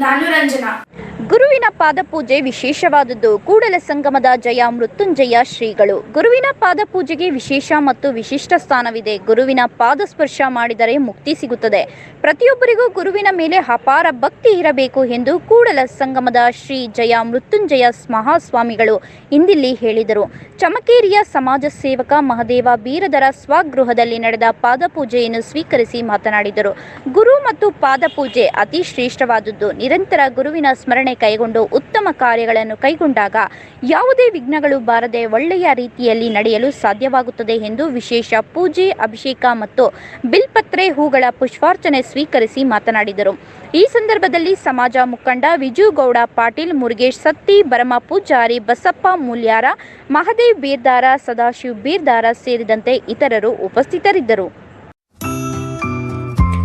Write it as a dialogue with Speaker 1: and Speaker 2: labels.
Speaker 1: నానురంజన ಪಾದಪೂಜೆ ವಿಶೇಷವಾದದ್ದು. ಕೂಡಲ ಸಂಗಮದ ಜಯ, ಮೃತ್ಯುಂಜಯ ಶ್ರೀಗಳು. ಗುರುವಿನ ಪಾದಪೂಜೆಗೆ ವಿಶೇಷ ಮತ್ತು ವಿಶಿಷ್ಟ ಸ್ಥಾನವಿದೆ. ಗುರುವಿನ ಪಾದ ಸ್ಪರ್ಶ ಮಾಡಿದರೆ ಮುಕ್ತಿ ಸಿಗುತ್ತದೆ. ಪ್ರತಿಯೊಬ್ಬರಿಗೂ ಗುರುವಿನ ಮೇಲೆ ಅಪಾರ ಭಕ್ತಿ ಇರಬೇಕು ಎಂದು ಕೂಡಲ ಸಂಗಮದ ಶ್ರೀ ಜಯ, ಮೃತ್ಯುಂಜಯ ಮಹಾಸ್ವಾಮಿಗಳು ಇಂದಿಲ್ಲಿ ಹೇಳಿದರು. ಚಮಕೇರಿಯ ಸಮಾಜ ಸೇವಕ ಮಹದೇವ ಬೀರದರ ಸ್ವಗೃಹದಲ್ಲಿ ನಡೆದ ಪಾದಪೂಜೆಯನ್ನು ಸ್ವೀಕರಿಸಿ ಮಾತನಾಡಿದರು. ಗುರು ಮತ್ತು ಪಾದಪೂಜೆ ಅತಿ ಶ್ರೇಷ್ಠವಾದದ್ದು. ನಿರಂತರ ಗುರುವಿನ ಸ್ಮರಣೆ ಕೈಗೊಂಡು ಉತ್ತಮ ಕಾರ್ಯಗಳನ್ನು ಕೈಗೊಂಡಾಗ ಯಾವುದೇ ವಿಘ್ನಗಳು ಬಾರದೆ ಒಳ್ಳೆಯ ರೀತಿಯಲ್ಲಿ ನಡೆಯಲು ಸಾಧ್ಯವಾಗುತ್ತದೆ ಎಂದು ವಿಶೇಷ ಪೂಜೆ, ಅಭಿಷೇಕ ಮತ್ತು ಬಿಲ್ಪತ್ರೆ ಹೂಗಳ ಪುಷ್ಪಾರ್ಚನೆ ಸ್ವೀಕರಿಸಿ ಮಾತನಾಡಿದರು. ಈ ಸಂದರ್ಭದಲ್ಲಿ ಸಮಾಜ ಮುಖಂಡ ವಿಜುಗೌಡ ಪಾಟೀಲ್, ಮುರುಗೇಶ್ ಸತ್ತಿ ಬರಮ ಪೂಜಾರಿ ಬಸಪ್ಪ ಮೂಲ್ಯಾರ, ಮಹದೇವ್ ಬೀರ್ದಾರ, ಸದಾಶಿವ್ ಬೀರ್ದಾರ ಸೇರಿದಂತೆ ಇತರರು ಉಪಸ್ಥಿತರಿದ್ದರು.